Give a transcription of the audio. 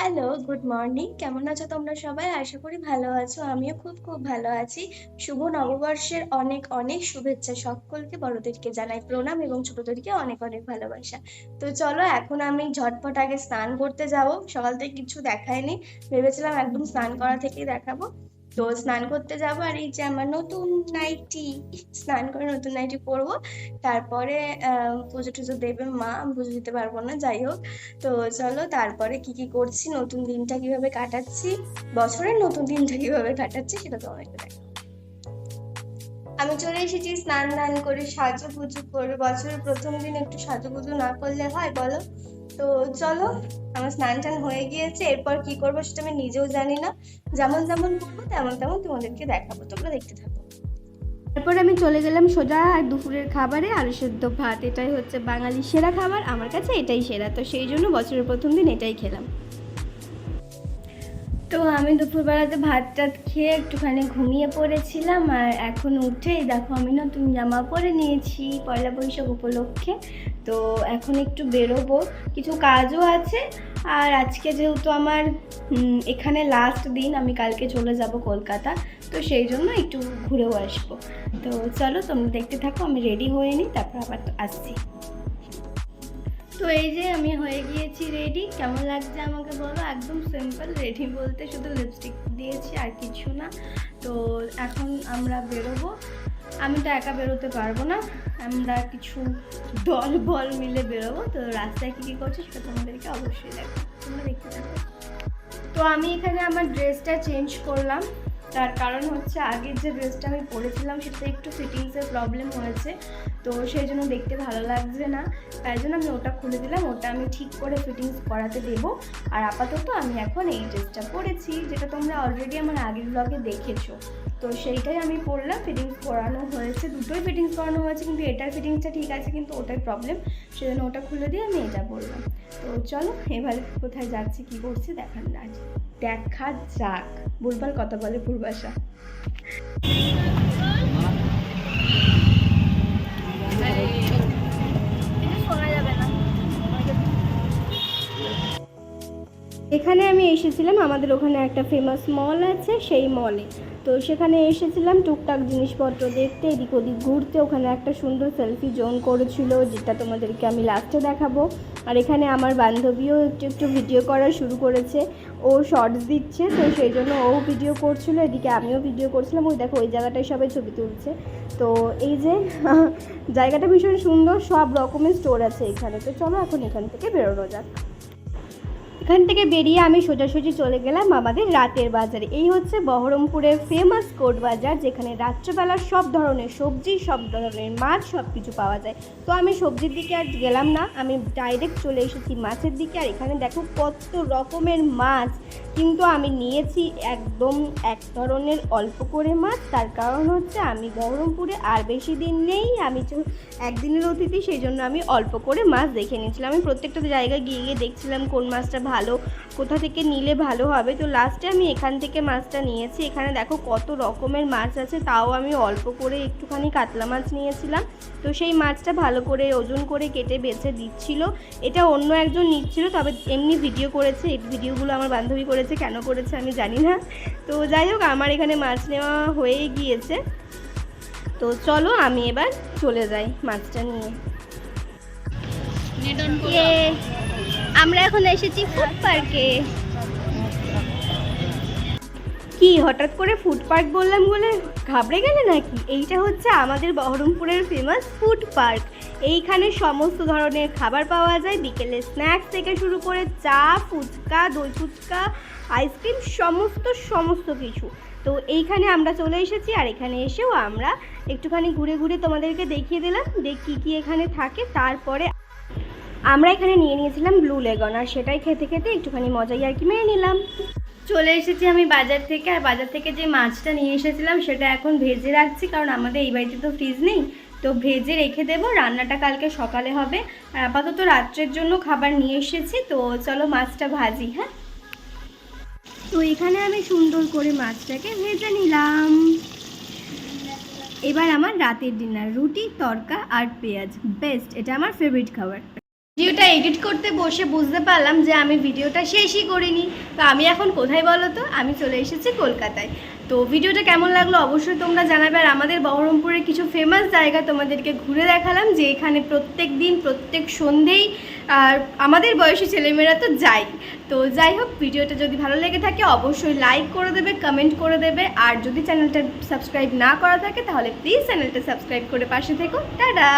Hello, good morning. কেমন আছো তোমরা সবাই? আশা করি ভালো আছো। আমিও খুব, খুব ভালো আছি। শুভ নববর্ষের অনেক, অনেক শুভেচ্ছা। সকলকে বড়দেরকে জানাই প্রণাম এবং ছোটদেরকে অনেক, অনেক ভালোবাসা। তো চলো এখন আমি ঝটপট আগে স্নান করতে যাব। সকাল থেকে কিছু দেখায়নি ভেবেছিলাম একদম স্নান করা থেকেই দেখাবো। তো স্নান করতে যাব আর এই যে আমার নতুন নাইটি, স্নান করে নতুন নাইটি পরবো। তারপরে পুজো টুজো দেবে মা বুঝে দিতে পারব না, যাই হোক। তো চলো, তারপরে কি কি করছি, নতুন দিনটা কীভাবে কাটাচ্ছি, বছরের নতুন দিনটা কীভাবে কাটাচ্ছি, সেটা তোমাদেরকে দেখো আমি চলে এসেছি, স্নান দান করে সাজু পুজো করে বছরের প্রথম দিন একটু সাজু পুজো না করলে হয়, বলো? তো চলো, আমার স্নান টান হয়ে গিয়েছে, এরপর কি করব সেটা আমি নিজেও জানি না। যেমন যেমন করব, তেমন তেমন তোমাদেরকে দেখাবো, তোমরা দেখতে থাকো। তারপর আমি চলে গেলাম সোজা আর দুপুরের খাবারে আলু সেদ্ধ ভাত। এটাই হচ্ছে বাঙালির সেরা খাবার, আমার কাছে এটাই সেরা। তো সেই জন্য বছরের প্রথম দিন এটাই খেলাম। তো আমি দুপুরবেলাতে ভাত টাত খেয়ে একটুখানি ঘুমিয়ে পড়েছিলাম আর এখন উঠে দেখো আমি নতুন জামা পরে নিয়েছি পয়লা বৈশাখ উপলক্ষে। তো এখন একটু বেরোবো। কিছু কাজও আছে আর আজকে যেহেতু আমার এখানে লাস্ট দিন, আমি কালকে চলে যাব কলকাতা। তো সেই জন্য একটু ঘুরেও আসব। তো চলো তোমরা দেখতে থাকো, আমি রেডি হয়ে নিই, তারপর আবার আসছি। তো এই যে আমি হয়ে গিয়েছি রেডি কেমন লাগছে আমাকে বলো? একদম সিম্পল রেডি বলতে শুধু লিপস্টিক দিয়েছি, আর কিছু না। তো এখন আমরা বেরোবো। আমি তো একা বেরোতে পারব না। আমরা কিছু দল বল মিলে বেরোবো। তো রাস্তায় কী কী করছে সেটা তোমাদেরকে অবশ্যই দেখো তোমরা দেখতে থাকো। তো আমি এখানে আমার ড্রেসটা চেঞ্জ করলাম। তার কারণ হচ্ছে আগের যে ড্রেসটা আমি পরেছিলাম সেটাতে একটু ফিটিংসের প্রবলেম হয়েছে। তো সেই জন্য দেখতে ভালো লাগছে না। তাই জন্য আমি ওটা খুলে দিলাম। ওটা আমি ঠিক করে ফিটিংস করাতে দেব। আর আপাতত আমি এখন এই ড্রেসটা পরেছি, যেটা তোমরা অলরেডি আমার আগের ব্লগে দেখেছ। তো সেইটাই আমি পরলাম ফিটিংস করানো হয়েছে, দুটোই ফিটিংস করানো হয়েছে, কিন্তু এটার ফিটিংসটা ঠিক আছে, কিন্তু ওটাই প্রবলেম সেজন্য ওটা খুলে দিয়ে আমি এটা বললাম তো চলো, এবারে কোথায় যাচ্ছি, কী করছি দেখান না দেখা যাক, ভুলভাল কথা বলে পূর্বাশা এখানে আমি এসেছিলাম, আমাদের ওখানে একটা ফেমাস মল আছে, সেই মলে তো সেখানে এসেছিলাম, টুকটাক জিনিসপত্র দেখতে, এদিক ওদিক ঘুরতে। ওখানে একটা সুন্দর সেলফি জোন করেছিল, যেটা তোমাদেরকে আমি লাস্টে দেখাবো। আর এখানে আমার বান্ধবীও একটু একটু ভিডিও করা শুরু করেছে। ও শর্টস দিচ্ছে, তো সেই জন্য ও ভিডিও করছিল, এদিকে আমিও ভিডিও করছিলাম। ওই দেখো, ওই জায়গাটায় সবাই ছবি তুলছে। তো এই যে, জায়গাটা ভীষণ সুন্দর, সব রকমের স্টোর আছে এখানে। তো চলো এখন এখান থেকে বেরোনো যাক। এখান থেকে বেরিয়ে আমি সোজাসুজি চলে গেলাম আমাদের রাতের বাজারে। এই হচ্ছে বহরমপুরের ফেমাস কোট বাজার, যেখানে রাত্রেবেলা সব ধরনের সবজি, সব ধরনের মাছ সব কিছু পাওয়া যায়। তো আমি সবজির দিকে আর গেলাম না, আমি ডাইরেক্ট চলে এসেছি মাছের দিকে। আর এখানে দেখো কত রকমের মাছ, কিন্তু আমি নিয়েছি একদম এক ধরনের অল্প করে মাছ। তার কারণ হচ্ছে আমি বহরমপুরে আর বেশি দিন নেই, আমি একদিনের অতিথি, সেই জন্য আমি অল্প করে মাছ দেখে নিয়েছিলাম। আমি প্রত্যেকটা জায়গায় গিয়ে গিয়ে দেখছিলাম কোন মাছটা ভালো কোথা থেকে নিলে ভালো হবে? তো লাস্টে আমি এখান থেকে মাছটা নিয়েছি। এখানে দেখো কত রকমের মাছ আছে তাও আমি অল্প করে একটুখানি কাতলা মাছ নিয়েছিলাম। তো সেই মাছটা ভালো করে ওজন করে কেটে বেছে দিচ্ছিল। এটা অন্য একজন নিচ্ছিল তবে এমনি ভিডিও করেছে। এই ভিডিওগুলো আমার বান্ধবী করেছে কেন করেছে আমি জানি না। তো যাই হোক আমার এখানে মাছ নেওয়া হয়ে গিয়েছে। তো চলো আমি এবার চলে যাই মাছটা নিয়ে। আমরা এখন এসেছি ফুড পার্কে কি, হঠাৎ করে ফুড পার্ক বললাম বলে ঘাবড়ে গেলে নাকি? এইটা হচ্ছে আমাদের বহরমপুরের ফেমাস ফুড পার্ক এইখানে সমস্ত ধরনের খাবার পাওয়া যায়। বিকেলে স্ন্যাক্স থেকে শুরু করে চা, ফুচকা, দই ফুচকা আইসক্রিম সমস্ত সমস্ত কিছু। তো এইখানে আমরা চলে এসেছি আর এখানে এসেও আমরা একটুখানি ঘুরে ঘুরে তোমাদেরকে দেখিয়ে দিলাম দেখ কী কী এখানে থাকে। তারপরে আমরা এখানে নিয়ে নিয়েছিলাম ব্লু লেগন আর সেটাই খেতে খেতে একটুখানি মজাই আর কি মেরে নিলাম। চলে এসেছি আমি বাজার থেকে, আর বাজার থেকে যে মাছটা নিয়ে এসেছিলাম সেটা এখন ভেজে রাখছি, কারণ আমাদের এই বাড়িতে তো ফ্রিজ নেই। তো ভেজে রেখে দেবো, রান্নাটা কালকে সকালে হবে। আর আপাতত রাত্রের জন্য খাবার নিয়ে এসেছি, তো চলো মাছটা ভাজি হ্যাঁ? তো এখানে আমি সুন্দর করে মাছটাকে ভেজে নিলাম। এবার আমার রাতের ডিনার রুটি, তরকা আর পেঁয়াজ বেস্ট এটা আমার ফেভারিট খাবার। ভিডিওটা এডিট করতে বসে বুঝতে পারলাম যে আমি ভিডিওটা শেষই করিনি। তো আমি এখন কোথায় বলো তো? আমি চলে এসেছি কলকাতায়। তো ভিডিওটা কেমন লাগল অবশ্যই তোমরা জানাবে। আর আমাদের বহরমপুরের কিছু ফেমাস জায়গা তোমাদেরকে ঘুরে দেখালাম, যে এখানে প্রত্যেক দিন, প্রত্যেক সন্ধেই, আর আমাদের বয়সী ছেলেমেয়েরা তো যাই। তো যাই হোক, ভিডিওটা যদি ভালো লেগে থাকে, অবশ্যই লাইক করে দেবে কমেন্ট করে দেবে। আর যদি চ্যানেলটা সাবস্ক্রাইব না করা থাকে, তাহলে প্লিজ চ্যানেলটা সাবস্ক্রাইব করে পাশে থেকো। টাটা!